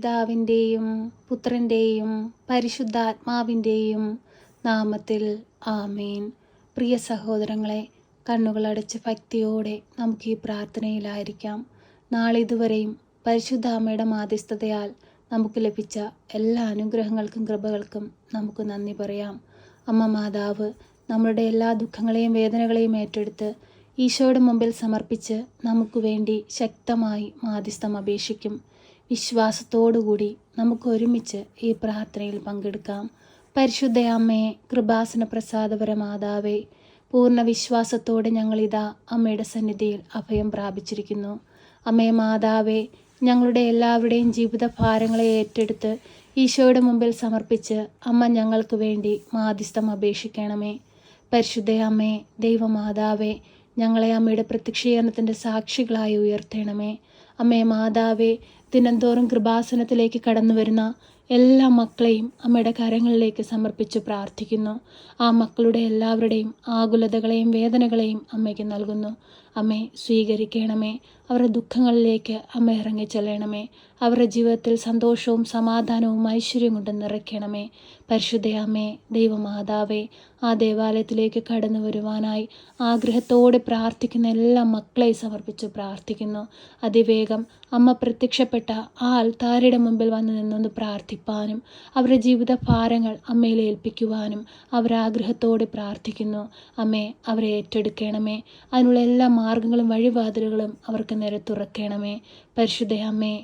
പിതാവിന്റെയും പുത്രന്റെയും പരിശുദ്ധാത്മാവിന്റെയും നാമത്തിൽ ആമേൻ. പ്രിയ സഹോദരങ്ങളെ കണ്ണുകളടച്ച് ഭക്തിയോടെ നമുക്ക് ഈ പ്രാർത്ഥനയിലായിരിക്കാം. നാളിതുവരെയും പരിശുദ്ധ അമ്മയുടെ മാധ്യസ്ഥതയാൽ നമുക്ക് ലഭിച്ച എല്ലാ അനുഗ്രഹങ്ങൾക്കും കൃപകൾക്കും നമുക്ക് നന്ദി പറയാം. അമ്മ മാതാവ് നമ്മളുടെ എല്ലാ ദുഃഖങ്ങളെയും വേദനകളെയും ഏറ്റെടുത്ത് ഈശോയുടെ മുമ്പിൽ സമർപ്പിച്ച് നമുക്ക് വേണ്ടി ശക്തമായി മാധ്യസ്ഥം അപേക്ഷിക്കും. വിശ്വാസത്തോടുകൂടി നമുക്ക് ഒരുമിച്ച് ഈ പ്രാർത്ഥനയിൽ പങ്കെടുക്കാം. പരിശുദ്ധ അമ്മയെ കൃപാസന പ്രസാദപര മാതാവേ പൂർണ വിശ്വാസത്തോടെ ഞങ്ങളിതാ അമ്മയുടെ സന്നിധിയിൽ അഭയം പ്രാപിച്ചിരിക്കുന്നു. അമ്മേ മാതാവേ ഞങ്ങളുടെ എല്ലാവരുടെയും ജീവിത ഭാരങ്ങളെ ഏറ്റെടുത്ത് ഈശോയുടെ മുമ്പിൽ സമർപ്പിച്ച് അമ്മ ഞങ്ങൾക്ക് വേണ്ടി മാധ്യസ്ഥം അപേക്ഷിക്കണമേ. പരിശുദ്ധ അമ്മേ ദൈവമാതാവേ ഞങ്ങളെ അമ്മയുടെ പ്രത്യക്ഷീകരണത്തിന്റെ സാക്ഷികളായി ഉയർത്തണമേ. അമ്മേ മാതാവേ ദിനംതോറും കൃപാസനത്തിലേക്ക് കടന്നു വരുന്ന എല്ലാ മക്കളെയും അമ്മയുടെ കരങ്ങളിലേക്ക് സമർപ്പിച്ച് പ്രാർത്ഥിക്കുന്നു. ആ മക്കളുടെ എല്ലാവരുടെയും ആകുലതകളെയും വേദനകളെയും അമ്മയ്ക്ക് നൽകുന്നു. അമ്മേ സ്വീകരിക്കണമേ. അവരുടെ ദുഃഖങ്ങളിലേക്ക് അമ്മ ഇറങ്ങി ചെല്ലണമേ അവരുടെ ജീവിതത്തിൽ സന്തോഷവും സമാധാനവും ഐശ്വര്യവും കൊണ്ട് നിറയ്ക്കണമേ പരിശുദ്ധയാമേ ദൈവമാതാവേ ആ ദേവാലയത്തിലേക്ക് കടന്നു വരുവാനായി ആഗ്രഹത്തോടെ പ്രാർത്ഥിക്കുന്ന എല്ലാ മക്കളെയും സമർപ്പിച്ച് പ്രാർത്ഥിക്കുന്നു. അതിവേഗം അമ്മ പ്രത്യക്ഷപ്പെട്ട ആ അൽത്താരയുടെ മുമ്പിൽ വന്ന് നിന്നൊന്ന് പ്രാർത്ഥിപ്പാനും അവരുടെ ജീവിത ഭാരങ്ങൾ അമ്മയിൽ ഏൽപ്പിക്കുവാനും അവരാഗ്രഹത്തോടെ പ്രാർത്ഥിക്കുന്നു. അമ്മേ അവരെ ഏറ്റെടുക്കണമേ. അതിനുള്ള എല്ലാ മാർഗങ്ങളും വഴിവാതിലുകളും അവർക്ക് നേരെ തുറക്കണമേ. പരിശുദ്ധ അമ്മേ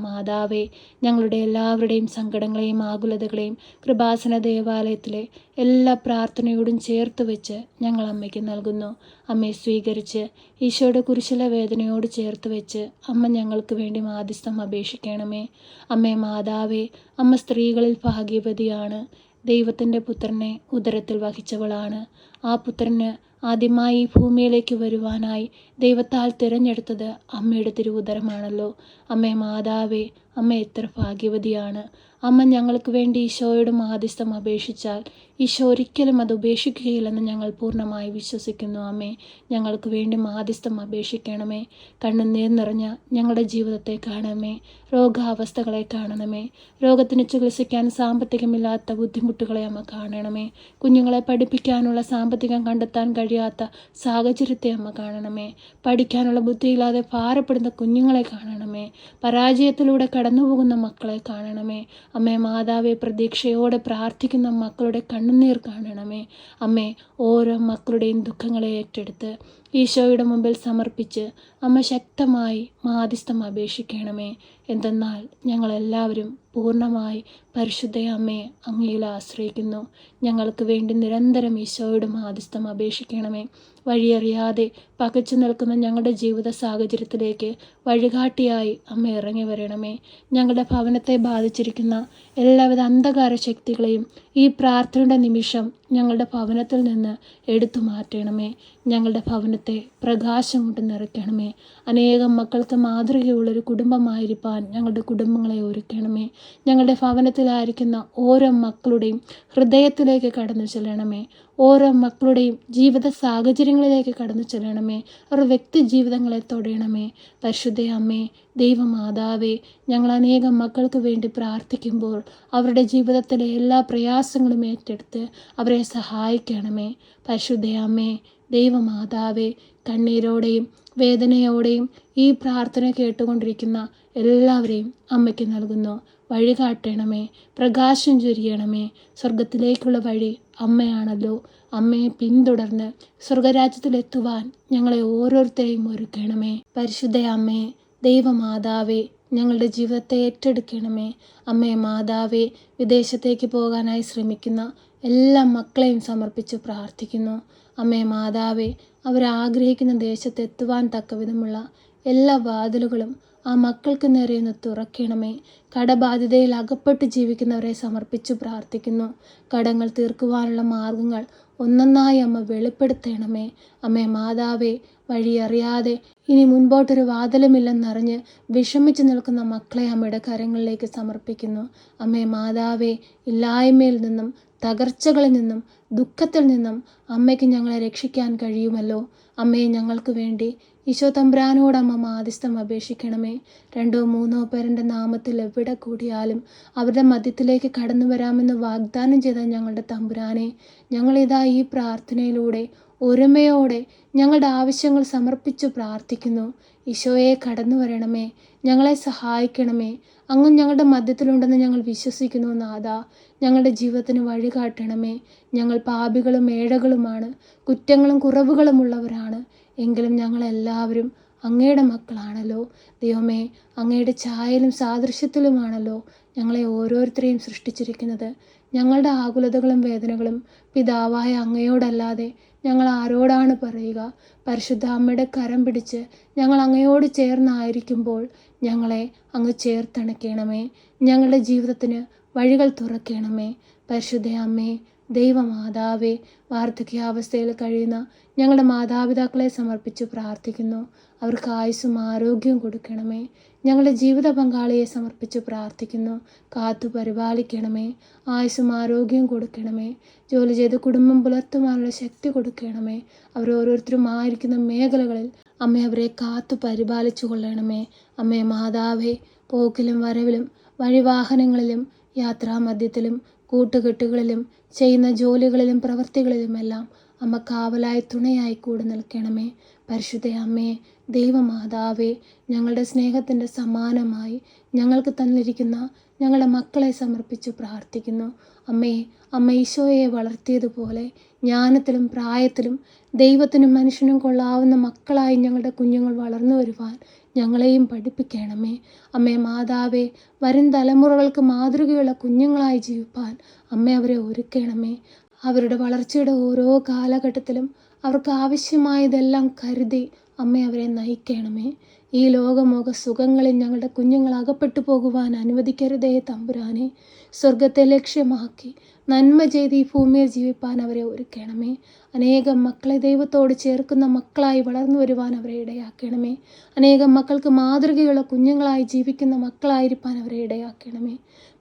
ദൈവമാതാവേ ഞങ്ങളുടെ എല്ലാവരുടെയും സങ്കടങ്ങളെയും ആകുലതകളെയും കൃപാസന ദേവാലയത്തിലെ എല്ലാ പ്രാർത്ഥനയോടും ചേർത്ത് വെച്ച് ഞങ്ങൾ അമ്മയ്ക്ക് നൽകുന്നു. അമ്മയെ സ്വീകരിച്ച് ഈശോയുടെ കുരിശിലെ വേദനയോട് ചേർത്ത് വെച്ച് അമ്മ ഞങ്ങൾക്ക് വേണ്ടി മാധ്യസ്ഥം അപേക്ഷിക്കണമേ. അമ്മേ മാതാവേ അമ്മ സ്ത്രീകളിൽ ഭാഗ്യവതിയാണ്. ദൈവത്തിന്റെ പുത്രനെ ഉദരത്തിൽ വഹിച്ചവളാണ്. ആ പുത്രന് ആദ്യമായി ഭൂമിയിലേക്ക് വരുവാനായി ദൈവത്താൽ തിരഞ്ഞെടുത്തത് അമ്മയുടെ തിരുവുദരമാണല്ലോ. അമ്മേ മാതാവേ അമ്മ എത്ര ഭാഗ്യവതിയാണ്. അമ്മ ഞങ്ങൾക്ക് വേണ്ടി ഈശോയുടെ മാധ്യസ്ഥം അപേക്ഷിച്ചാൽ ഈശോ ഒരിക്കലും അത് ഉപേക്ഷിക്കുകയില്ലെന്ന് ഞങ്ങൾ പൂർണമായി വിശ്വസിക്കുന്നു അമ്മേ. ഞങ്ങൾക്ക് വേണ്ടി മാധ്യസ്ഥം അപേക്ഷിക്കണമേ. കണ്ണുനീർ നിറഞ്ഞ ഞങ്ങളുടെ ജീവിതത്തെ കാണണമേ. രോഗാവസ്ഥകളെ കാണണമേ. രോഗത്തിന് ചികിത്സിക്കാൻ സാമ്പത്തികമില്ലാത്ത ബുദ്ധിമുട്ടുകളെ അമ്മ കാണണമേ. കുഞ്ഞുങ്ങളെ പഠിപ്പിക്കാനുള്ള സാമ്പത്തികം കണ്ടെത്താൻ കഴിയാത്ത സാഹചര്യത്തെ അമ്മ കാണണമേ. പഠിക്കാനുള്ള ബുദ്ധിയില്ലാതെ ഭാരപ്പെടുന്ന കുഞ്ഞുങ്ങളെ കാണണമേ. പരാജയത്തിലൂടെ കടന്നുപോകുന്ന മക്കളെ കാണണമേ. അമ്മേ മാതാവെ പ്രതീക്ഷയോടെ പ്രാർത്ഥിക്കുന്ന മക്കളുടെ കണ്ണുനീർ കാണണമേ. അമ്മേ ഓരോ മക്കളുടെയും ദുഃഖങ്ങളെ ഏറ്റെടുത്ത് ഈശോയുടെ മുമ്പിൽ സമർപ്പിച്ച് അമ്മ ശക്തമായി മാധ്യസ്ഥം അപേക്ഷിക്കണമേ. എന്തെന്നാൽ ഞങ്ങളെല്ലാവരും പൂർണമായി പരിശുദ്ധ അമ്മയെ അങ്ങയിൽ ആശ്രയിക്കുന്നു. ഞങ്ങൾക്ക് വേണ്ടി നിരന്തരം ഈശോയുടെ മാധ്യസ്ഥം അപേക്ഷിക്കണമേ. വഴിയറിയാതെ പകച്ചു നിൽക്കുന്ന ഞങ്ങളുടെ ജീവിത സാഹചര്യത്തിലേക്ക് വഴികാട്ടിയായി അമ്മ ഇറങ്ങി വരണമേ. ഞങ്ങളുടെ ഭവനത്തെ ബാധിച്ചിരിക്കുന്ന എല്ലാവിധ അന്ധകാര ശക്തികളെയും ഈ പ്രാർത്ഥനയുടെ നിമിഷം ഞങ്ങളുടെ ഭവനത്തിൽ നിന്ന് എടുത്തു മാറ്റണമേ. ഞങ്ങളുടെ ഭവനത്തെ പ്രകാശം കൊണ്ട് നിറയ്ക്കണമേ. അനേകം മക്കൾക്ക് മാതൃകയുള്ളൊരു കുടുംബമായിരിക്കാൻ ഞങ്ങളുടെ കുടുംബങ്ങളെ ഒരുക്കണമേ. ഞങ്ങളുടെ ഭവനത്തിലായിരിക്കുന്ന ഓരോ മക്കളുടെയും ഹൃദയത്തിലേക്ക് കടന്നു ചെല്ലണമേ. ഓരോ മക്കളുടെയും ജീവിത സാഹചര്യങ്ങളിലേക്ക് കടന്നു ചെല്ലണമേ. അവരുടെ വ്യക്തി ജീവിതങ്ങളെ തൊടയണമേ. പരിശുദ്ധ അമ്മേ ദൈവമാതാവേ ഞങ്ങൾ അനേകം മക്കൾക്ക് വേണ്ടി പ്രാർത്ഥിക്കുമ്പോൾ അവരുടെ ജീവിതത്തിലെ എല്ലാ പ്രയാസങ്ങളും ഏറ്റെടുത്ത് അവരെ സഹായിക്കണമേ. പരിശുദ്ധ അമ്മേ ദൈവമാതാവേ കണ്ണീരോടെയും വേദനയോടെയും ഈ പ്രാർത്ഥന കേട്ടുകൊണ്ടിരിക്കുന്ന എല്ലാവരെയും അമ്മയ്ക്ക് നൽകുന്നു. വഴി കാട്ടണമേ. പ്രകാശം ചൊരിയണമേ. സ്വർഗത്തിലേക്കുള്ള വഴി അമ്മയാണല്ലോ. അമ്മയെ പിന്തുടർന്ന് സ്വർഗരാജ്യത്തിലെത്തുവാൻ ഞങ്ങളെ ഓരോരുത്തരെയും ഒരുക്കണമേ. പരിശുദ്ധ അമ്മേ ദൈവമാതാവേ ഞങ്ങളുടെ ജീവിതത്തെ ഏറ്റെടുക്കണമേ. അമ്മേ മാതാവേ വിദേശത്തേക്ക് പോകാനായി ശ്രമിക്കുന്ന എല്ലാ മക്കളെയും സമർപ്പിച്ച് പ്രാർത്ഥിക്കുന്നു. അമ്മേ മാതാവേ അവരാഗ്രഹിക്കുന്ന ദേശത്തെത്തുവാൻ തക്കവിധമുള്ള എല്ലാ വാതിലുകളും ആ മക്കൾക്ക് നിറയുന്ന തുറക്കണമേ. കടബാധ്യതയിൽ അകപ്പെട്ട് ജീവിക്കുന്നവരെ സമർപ്പിച്ചു പ്രാർത്ഥിക്കുന്നു. കടങ്ങൾ തീർക്കുവാനുള്ള മാർഗങ്ങൾ ഒന്നൊന്നായി അമ്മ വെളിപ്പെടുത്തണമേ. അമ്മേ മാതാവേ വഴിയറിയാതെ ഇനി മുൻപോട്ടൊരു വാതിലുമില്ലെന്നറിഞ്ഞ് വിഷമിച്ചു നിൽക്കുന്ന മക്കളെ അമ്മയുടെ കരങ്ങളിലേക്ക് സമർപ്പിക്കുന്നു. അമ്മേ മാതാവേ ഇല്ലായ്മയിൽ നിന്നും തകർച്ചകളിൽ നിന്നും ദുഃഖത്തിൽ നിന്നും അമ്മയ്ക്ക് ഞങ്ങളെ രക്ഷിക്കാൻ കഴിയുമല്ലോ. അമ്മയെ ഞങ്ങൾക്ക് വേണ്ടി ഈശോ തമ്പ്രാനോട് അമ്മ മാധ്യസ്ഥം അപേക്ഷിക്കണമേ. രണ്ടോ മൂന്നോ പേരുടെ നാമത്തിൽ എവിടെ കൂടിയാലും അവരുടെ മധ്യത്തിലേക്ക് കടന്നു വരാമെന്ന് വാഗ്ദാനം ചെയ്ത ഞങ്ങളുടെ തമ്പുരാനെ ഞങ്ങളിതാ ഈ പ്രാർത്ഥനയിലൂടെ ഒരുമയോടെ ഞങ്ങളുടെ ആവശ്യങ്ങൾ സമർപ്പിച്ചു പ്രാർത്ഥിക്കുന്നു. ഈശോയെ കടന്നു വരണമേ ഞങ്ങളെ സഹായിക്കണമേ. അങ്ങ് ഞങ്ങളുടെ മധ്യത്തിലുണ്ടെന്ന് ഞങ്ങൾ വിശ്വസിക്കുന്നു നാഥ. ഞങ്ങളുടെ ജീവിതത്തിന് വഴി കാട്ടണമേ ഞങ്ങൾ പാപികളും ഏഴകളുമാണ് കുറ്റങ്ങളും കുറവുകളുമുള്ളവരാണ്. എങ്കിലും ഞങ്ങൾ എല്ലാവരും അങ്ങയുടെ മക്കളാണല്ലോ. ദൈവമേ അങ്ങയുടെ ഛായയിലും സാദൃശ്യത്തിലുമാണല്ലോ ഞങ്ങളെ ഓരോരുത്തരെയും സൃഷ്ടിച്ചിരിക്കുന്നത്. ഞങ്ങളുടെ ആകുലതകളും വേദനകളും പിതാവായ അങ്ങയോടല്ലാതെ ഞങ്ങൾ ആരോടാണ് പറയുക? പരിശുദ്ധ അമ്മയുടെ കരം പിടിച്ച് ഞങ്ങൾ അങ്ങയോട് ചേർന്നായിരിക്കുമ്പോൾ ഞങ്ങളെ അങ്ങ് ചേർത്തണക്കണമേ. ഞങ്ങളുടെ ജീവിതത്തിന് വഴികൾ തുറക്കണമേ. പരിശുദ്ധ അമ്മേ ദൈവമാതാവേ വാർദ്ധക്യാവസ്ഥയിൽ കഴിയുന്ന ഞങ്ങളുടെ മാതാപിതാക്കളെ സമർപ്പിച്ച് പ്രാർത്ഥിക്കുന്നു. അവർക്ക് ആയുസ്സും ആരോഗ്യവും കൊടുക്കണമേ. ഞങ്ങളുടെ ജീവിത പങ്കാളിയെ സമർപ്പിച്ച് പ്രാർത്ഥിക്കുന്നു. കാത്തു പരിപാലിക്കണമേ. ആയുസ്സും ആരോഗ്യവും കൊടുക്കണമേ. ജോലി ചെയ്ത് കുടുംബം പുലർത്തുവാനുള്ള ശക്തി കൊടുക്കണമേ. അവർ ഓരോരുത്തരും ആയിരിക്കുന്ന മേഖലകളിൽ അമ്മ അവരെ കാത്തു പരിപാലിച്ചു കൊള്ളണമേ അമ്മേ മാതാവേ പോക്കിലും വരവിലും വഴിവാഹനങ്ങളിലും യാത്രാമധ്യത്തിലും കൂട്ടുകെട്ടുകളിലും ചെയ്യുന്ന ജോലികളിലും പ്രവൃത്തികളിലുമെല്ലാം അമ്മ കാവലായി തുണയായി കൂടെ നിൽക്കണമേ. പരിശുദ്ധ അമ്മേ ദൈവമാതാവേ ഞങ്ങളുടെ സ്നേഹത്തിന്റെ സമാനമായി ഞങ്ങൾക്ക് തന്നിരിക്കുന്ന ഞങ്ങളുടെ മക്കളെ സമർപ്പിച്ച് പ്രാർത്ഥിക്കുന്നു. അമ്മേ അമ്മ ഈശോയെ വളർത്തിയതുപോലെ ജ്ഞാനത്തിലും പ്രായത്തിലും ദൈവത്തിനും മനുഷ്യനും കൊള്ളാവുന്ന മക്കളായി ഞങ്ങളുടെ കുഞ്ഞുങ്ങൾ വളർന്നു വരുവാൻ ഞങ്ങളെയും പഠിപ്പിക്കണമേ. അമ്മേ മാതാവേ വരും തലമുറകൾക്ക് മാതൃകയുള്ള കുഞ്ഞുങ്ങളായി ജീവിപ്പാൻ അമ്മ അവരെ ഒരുക്കണമേ. അവരുടെ വളർച്ചയുടെ ഓരോ കാലഘട്ടത്തിലും അവർക്ക് ആവശ്യമായതെല്ലാം കരുതി അമ്മ അവരെ നയിക്കണമേ. ഈ ലോകമോക സുഖങ്ങളിൽ ഞങ്ങളുടെ കുഞ്ഞുങ്ങൾ അകപ്പെട്ടു പോകുവാൻ അനുവദിക്കരുതേ തമ്പുരാനെ. സ്വർഗത്തെ ലക്ഷ്യമാക്കി നന്മ ചെയ്ത് ഈ ഭൂമിയിൽ ജീവിപ്പാൻ അവരെ ഒരുക്കണമേ. അനേകം മക്കളെ ദൈവത്തോട് ചേർക്കുന്ന മക്കളായി വളർന്നു വരുവാൻ അവരെ ഇടയാക്കണമേ. അനേകം മക്കൾക്ക് മാതൃകയുള്ള കുഞ്ഞുങ്ങളായി ജീവിക്കുന്ന മക്കളായിരിക്കാൻ അവരെ ഇടയാക്കണമേ.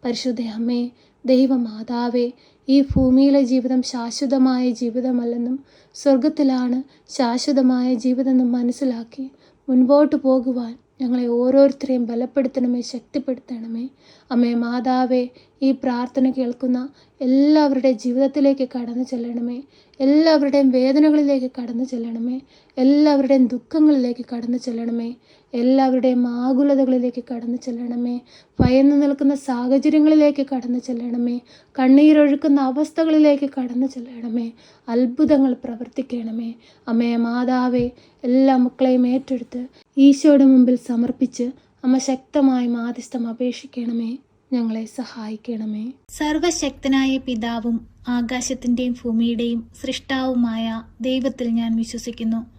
പരിശുദ്ധ അമ്മേ ദൈവമാതാവേ ഈ ഭൂമിയിലെ ജീവിതം ശാശ്വതമായ ജീവിതമല്ലെന്നും സ്വർഗത്തിലാണ് ശാശ്വതമായ ജീവിതമെന്നും മനസ്സിലാക്കി മുൻപോട്ട് പോകുവാൻ ഞങ്ങളെ ഓരോരുത്തരെയും ബലപ്പെടുത്തണമേ ശക്തിപ്പെടുത്തണമേ. അമ്മേ മാതാവേ ഈ പ്രാർത്ഥന കേൾക്കുന്ന എല്ലാവരുടെ ജീവിതത്തിലേക്ക് കടന്നു ചെല്ലണമേ. എല്ലാവരുടെയും വേദനകളിലേക്ക് കടന്നു ചെല്ലണമേ. എല്ലാവരുടെയും ദുഃഖങ്ങളിലേക്ക് കടന്നു ചെല്ലണമേ. എല്ലാവരുടെയും ആകുലതകളിലേക്ക് കടന്നു ചെല്ലണമേ. ഭയന്നു നിൽക്കുന്ന സാഹചര്യങ്ങളിലേക്ക് കടന്നു ചെല്ലണമേ. കണ്ണീരൊഴുക്കുന്ന അവസ്ഥകളിലേക്ക് കടന്നു ചെല്ലണമേ. അത്ഭുതങ്ങൾ പ്രവർത്തിക്കണമേ. അമ്മയെ മാതാവേ എല്ലാ മക്കളെയും ഏറ്റെടുത്ത് ഈശോയുടെ മുമ്പിൽ സമർപ്പിച്ച് അമ്മ ശക്തമായി മാധ്യസ്ഥം അപേക്ഷിക്കണമേ. ഞങ്ങളെ സഹായിക്കണമേ. സർവശക്തനായ പിതാവും ആകാശത്തിന്റെയും ഭൂമിയുടെയും സൃഷ്ടാവുമായ ദൈവത്തിൽ ഞാൻ വിശ്വസിക്കുന്നു.